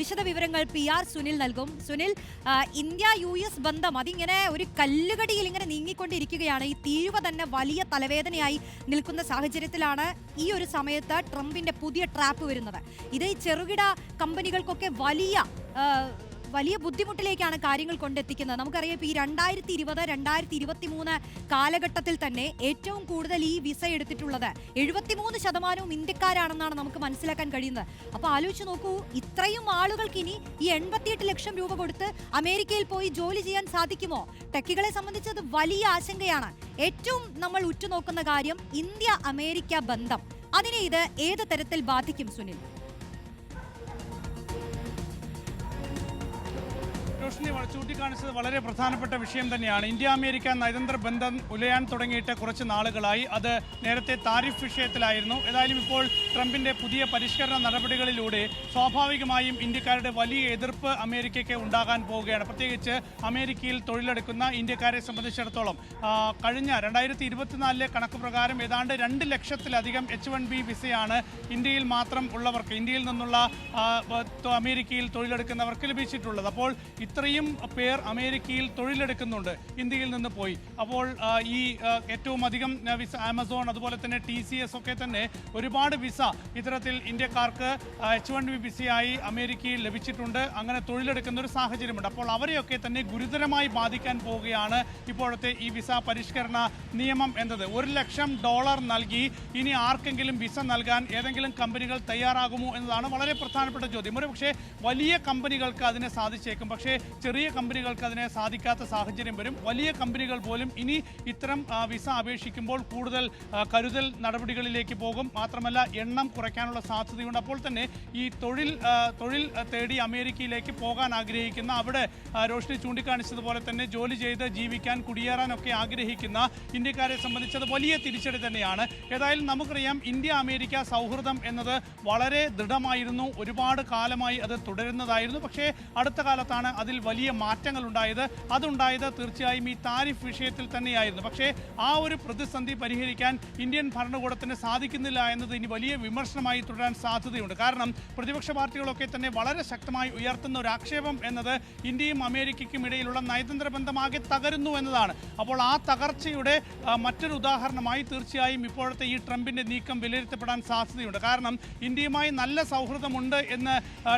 വിശദ വിവരങ്ങൾ P R Sunil നൽകും. സുനിൽ ഇന്ത്യ യു എസ് ബന്ധം അതിങ്ങനെ ഒരു കല്ലുകടിയിൽ ഇങ്ങനെ നീങ്ങിക്കൊണ്ടിരിക്കുകയാണ്. ഈ തീരുവ തന്നെ വലിയ തലവേദനയായി നിൽക്കുന്ന സാഹചര്യത്തിലാണ് ഈ ഒരു സമയത്ത് ട്രംപിന്റെ പുതിയ ട്രാപ്പ് വരുന്നത്. ഇത് ചെറുകിട കമ്പനികൾക്കൊക്കെ വലിയ വലിയ ബുദ്ധിമുട്ടിലേക്കാണ് കാര്യങ്ങൾ കൊണ്ടെത്തിക്കുന്നത്. നമുക്കറിയാം ഇപ്പോൾ ഈ രണ്ടായിരത്തി ഇരുപത് രണ്ടായിരത്തി ഇരുപത്തി മൂന്ന് കാലഘട്ടത്തിൽ തന്നെ ഏറ്റവും കൂടുതൽ ഈ വിസ എടുത്തിട്ടുള്ളത് എഴുപത്തിമൂന്ന് ശതമാനവും ഇന്ത്യക്കാരാണെന്നാണ് നമുക്ക് മനസ്സിലാക്കാൻ കഴിയുന്നത്. അപ്പോൾ ആലോചിച്ച് നോക്കൂ ഇത്രയും ആളുകൾക്ക് ഇനി ഈ എൺപത്തിയെട്ട് ലക്ഷം രൂപ കൊടുത്ത് അമേരിക്കയിൽ പോയി ജോലി ചെയ്യാൻ സാധിക്കുമോ? ടെക്കികളെ സംബന്ധിച്ച് അത് വലിയ ആശങ്കയാണ്. ഏറ്റവും നമ്മൾ ഉറ്റുനോക്കുന്ന കാര്യം ഇന്ത്യ അമേരിക്ക ബന്ധം. അതിനെ ഇത് ഏത് തരത്തിൽ ബാധിക്കും സുനിൽ? റോഷിനി ചൂണ്ടിക്കാണിച്ചത് വളരെ പ്രധാനപ്പെട്ട വിഷയം തന്നെയാണ്. ഇന്ത്യ അമേരിക്ക നയതന്ത്ര ബന്ധം ഉലയാൻ തുടങ്ങിയിട്ട് കുറച്ച് നാളുകളായി. അത് നേരത്തെ താരിഫ് വിഷയത്തിലായിരുന്നു. ഏതായാലും ഇപ്പോൾ ട്രംപിന്റെ പുതിയ പരിഷ്കരണ നടപടികളിലൂടെ സ്വാഭാവികമായും ഇന്ത്യക്കാരുടെ വലിയ എതിർപ്പ് അമേരിക്കയ്ക്ക് ഉണ്ടാകാൻ പോവുകയാണ്. പ്രത്യേകിച്ച് അമേരിക്കയിൽ തൊഴിലെടുക്കുന്ന ഇന്ത്യക്കാരെ സംബന്ധിച്ചിടത്തോളം കഴിഞ്ഞ രണ്ടായിരത്തി ഇരുപത്തിനാലിലെ കണക്ക് പ്രകാരം ഏതാണ്ട് രണ്ട് ലക്ഷത്തിലധികം എച്ച് വൺ ബി വിസയാണ് ഇന്ത്യയിൽ മാത്രം ഉള്ളവർക്ക് ഇന്ത്യയിൽ നിന്നുള്ള അമേരിക്കയിൽ തൊഴിലെടുക്കുന്നവർക്ക് ലഭിച്ചിട്ടുള്ളത്. അപ്പോൾ ഇത്രയും പേർ അമേരിക്കയിൽ തൊഴിലെടുക്കുന്നുണ്ട്. ഇന്ത്യയിൽ നിന്ന് പോയി. അപ്പോൾ ഈ ഏറ്റവും അധികം വിസ ആമസോൺ അതുപോലെ തന്നെ ടി സി എസ് ഒക്കെ തന്നെ ഒരുപാട് വിസ ഇത്തരത്തിൽ ഇന്ത്യക്കാർക്ക് എച്ച് വൺ ബി വിസയായി അമേരിക്കയിൽ ലഭിച്ചിട്ടുണ്ട്. അങ്ങനെ തൊഴിലെടുക്കുന്ന ഒരു സാഹചര്യമുണ്ട്. അപ്പോൾ അവരെയൊക്കെ തന്നെ ഗുരുതരമായി ബാധിക്കാൻ പോവുകയാണ് ഇപ്പോഴത്തെ ഈ വിസ പരിഷ്കരണ നിയമം എന്നത്. ഒരു ലക്ഷം ഡോളർ നൽകി ഇനി ആർക്കെങ്കിലും വിസ നൽകാൻ ഏതെങ്കിലും കമ്പനികൾ തയ്യാറാകുമോ എന്നതാണ് വളരെ പ്രധാനപ്പെട്ട ചോദ്യം. ഒരു പക്ഷേ വലിയ കമ്പനികൾക്ക് അതിനെ സാധിച്ചേക്കും. പക്ഷേ ചെറിയ കമ്പനികൾക്ക് അതിനെ സാധിക്കാത്ത സാഹചര്യം വരും. വലിയ കമ്പനികൾ പോലും ഇനി ഇത്തരം വിസ അപേക്ഷിക്കുമ്പോൾ കൂടുതൽ കരുതൽ നടപടികളിലേക്ക് പോകും. മാത്രമല്ല എണ്ണം കുറയ്ക്കാനുള്ള സാധ്യതയുണ്ട്. അപ്പോൾ തന്നെ ഈ തൊഴിൽ തൊഴിൽ തേടി അമേരിക്കയിലേക്ക് പോകാൻ ആഗ്രഹിക്കുന്ന അവിടെ രോഷിനി ചൂണ്ടിക്കാണിച്ചതുപോലെ തന്നെ ജോലി ചെയ്ത് ജീവിക്കാൻ കുടിയേറാനൊക്കെ ആഗ്രഹിക്കുന്ന ഇന്ത്യക്കാരെ സംബന്ധിച്ചത് വലിയ തിരിച്ചടി തന്നെയാണ്. ഏതായാലും നമുക്കറിയാം ഇന്ത്യ അമേരിക്ക സൗഹൃദം എന്നത് വളരെ ദൃഢമായിരുന്നു. ഒരുപാട് കാലമായി അത് തുടരുന്നതായിരുന്നു. പക്ഷേ അടുത്ത കാലത്താണ് അതിൽ വലിയ മാറ്റങ്ങൾ ഉണ്ടായത് അതുണ്ടായത് തീർച്ചയായും ഈ താരിഫ് വിഷയത്തിൽ തന്നെയായിരുന്നു. പക്ഷേ ആ ഒരു പ്രതിസന്ധി പരിഹരിക്കാൻ ഇന്ത്യൻ ഭരണകൂടത്തിന് സാധിക്കുന്നില്ല എന്നത് ഇനി വലിയ വിമർശനമായി തുടരാൻ സാധ്യതയുണ്ട്. കാരണം പ്രതിപക്ഷ പാർട്ടികളൊക്കെ തന്നെ വളരെ ശക്തമായി ഉയർത്തുന്ന ഒരു ആക്ഷേപം എന്നത് ഇന്ത്യയും അമേരിക്കയ്ക്കും ഇടയിലുള്ള നയതന്ത്ര ബന്ധമാകെ തകരുന്നു എന്നതാണ്. അപ്പോൾ ആ തകർച്ചയുടെ മറ്റൊരു ഉദാഹരണമായി തീർച്ചയായും ഇപ്പോഴത്തെ ഈ ട്രംപിന്റെ നീക്കം വിലയിരുത്തപ്പെടാൻ സാധ്യതയുണ്ട്. കാരണം ഇന്ത്യയുമായി നല്ല സൗഹൃദമുണ്ട് എന്ന്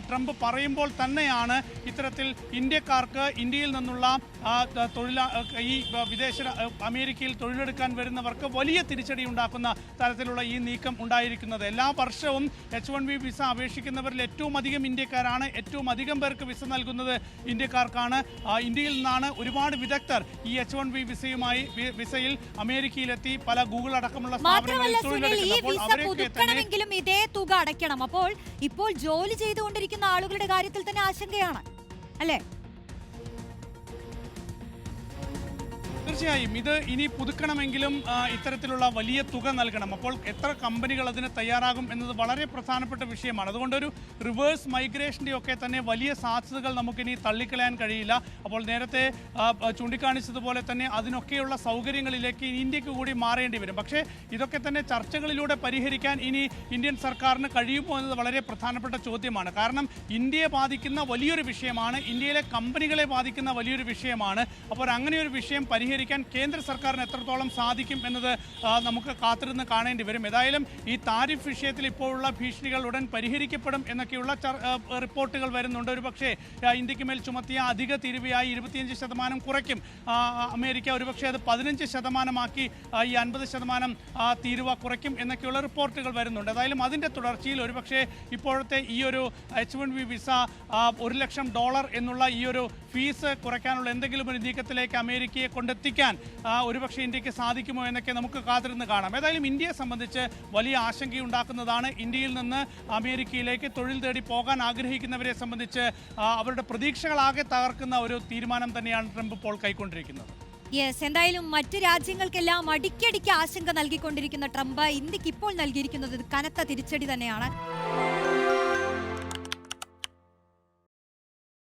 ട്രംപ് പറയുമ്പോൾ തന്നെയാണ് ഇത്തരത്തിൽ ഇന്ത്യക്കാർക്ക് ഇന്ത്യയിൽ നിന്നുള്ള ആ, ത- തൊഴിലാ ആ, ഈ വിദേശ അമേരിക്കയിൽ തൊഴിലെടുക്കാൻ വരുന്നവർക്ക് വലിയ തിരിച്ചടി ഉണ്ടാക്കുന്ന തരത്തിലുള്ള ഈ നീക്കം ഉണ്ടായിരിക്കുന്നത്. എല്ലാ വർഷവും എച്ച് വൺ ബി വിസ അപേക്ഷിക്കുന്നവരിൽ ഏറ്റവും അധികം ഇന്ത്യക്കാരാണ് ഏറ്റവും അധികം പേർക്ക് വിസ നൽകുന്നത് ഇന്ത്യക്കാർക്കാണ്. ഇന്ത്യയിൽ നിന്നാണ് ഒരുപാട് വിദഗ്ധർ ഈ എച്ച് വൺ ബി വിസയുമായി വിസയിൽ അമേരിക്കയിലെത്തി പല ഗൂഗിൾ അടക്കമുള്ള സ്ഥാപനങ്ങളിൽ ഇതേ തുക അടയ്ക്കണം. അപ്പോൾ ഇപ്പോൾ ജോലി ചെയ്തുകൊണ്ടിരിക്കുന്ന ആളുകളുടെ കാര്യത്തിൽ തന്നെ ആശങ്കയാണ്. അല്ലേ? തീർച്ചയായും ഇത് ഇനി പുതുക്കണമെങ്കിലും ഇത്തരത്തിലുള്ള വലിയ തുക നൽകണം. അപ്പോൾ എത്ര കമ്പനികൾ അതിന് തയ്യാറാകും എന്നത് വളരെ പ്രധാനപ്പെട്ട വിഷയമാണ്. അതുകൊണ്ട് ഒരു റിവേഴ്സ് മൈഗ്രേഷന്റെ ഒക്കെ തന്നെ വലിയ സാധ്യതകൾ നമുക്കിനി തള്ളിക്കളയാൻ കഴിയില്ല. അപ്പോൾ നേരത്തെ ചൂണ്ടിക്കാണിച്ചതുപോലെ തന്നെ അതിനൊക്കെയുള്ള സൗകര്യങ്ങളിലേക്ക് ഇന്ത്യയ്ക്ക് കൂടി മാറേണ്ടി വരും. പക്ഷേ ഇതൊക്കെ തന്നെ ചർച്ചകളിലൂടെ പരിഹരിക്കാൻ ഇനി ഇന്ത്യൻ സർക്കാരിന് കഴിയുമോ എന്നത് വളരെ പ്രധാനപ്പെട്ട ചോദ്യമാണ്. കാരണം ഇന്ത്യയെ ബാധിക്കുന്ന വലിയൊരു വിഷയമാണ് ഇന്ത്യയിലെ കമ്പനികളെ ബാധിക്കുന്ന വലിയൊരു വിഷയമാണ്. അപ്പോൾ അങ്ങനെ ഒരു വിഷയം പരിഹരിക്കാൻ കേന്ദ്ര സർക്കാരിന് എത്രത്തോളം സാധിക്കും എന്നത് നമുക്ക് കാത്തിരുന്ന് കാണേണ്ടി വരും. ഏതായാലും ഈ താരിഫ് വിഷയത്തിൽ ഇപ്പോഴുള്ള ഭീഷണികൾ ഉടൻ പരിഹരിക്കപ്പെടും എന്നൊക്കെയുള്ള റിപ്പോർട്ടുകൾ വരുന്നുണ്ട്. ഒരു പക്ഷേ ഇന്ത്യയ്ക്ക് മേൽ ചുമത്തിയ അധിക തീരുവയായി ഇരുപത്തിയഞ്ച് ശതമാനം കുറയ്ക്കും. അമേരിക്ക ഒരുപക്ഷെ അത് പതിനഞ്ച് ശതമാനമാക്കി ഈ അൻപത് ശതമാനം തീരുവ കുറയ്ക്കും എന്നൊക്കെയുള്ള റിപ്പോർട്ടുകൾ വരുന്നുണ്ട്. ഏതായാലും അതിന്റെ തുടർച്ചയിൽ ഒരുപക്ഷെ ഇപ്പോഴത്തെ ഈ ഒരു എച്ച് വൺ വി വിസ ഒരു ലക്ഷം ഡോളർ എന്നുള്ള ഈ ഒരു ഫീസ് കുറയ്ക്കാനുള്ള എന്തെങ്കിലും ഒരു നീക്കത്തിലേക്ക് അമേരിക്കയെ കൊണ്ടെത്തിക്കാൻ ആ, ഒരുപക്ഷെ ഇന്ത്യയ്ക്ക് സാധിക്കുമോ എന്നൊക്കെ നമുക്ക് കാത്തിരുന്ന് കാണാം. ഏതായാലും ഇന്ത്യയെ സംബന്ധിച്ച് വലിയ ആശങ്കയുണ്ടാക്കുന്നതാണ് ഇന്ത്യയിൽ നിന്ന് അമേരിക്കയിലേക്ക് തൊഴിൽ തേടി പോകാൻ ആഗ്രഹിക്കുന്നവരെ സംബന്ധിച്ച് അവരുടെ പ്രതീക്ഷകളാകെ തകർക്കുന്ന ഒരു തീരുമാനം തന്നെയാണ് ട്രംപ് ഇപ്പോൾ കൈക്കൊണ്ടിരിക്കുന്നത്. യെസ് എന്തായാലും മറ്റു രാജ്യങ്ങൾക്കെല്ലാം അടിക്കടിക്ക് ആശങ്ക നൽകിക്കൊണ്ടിരിക്കുന്ന ട്രംപ് ഇന്ത്യയ്ക്ക് ഇപ്പോൾ നൽകിയിരിക്കുന്നത് കനത്ത തിരിച്ചടി തന്നെയാണ്.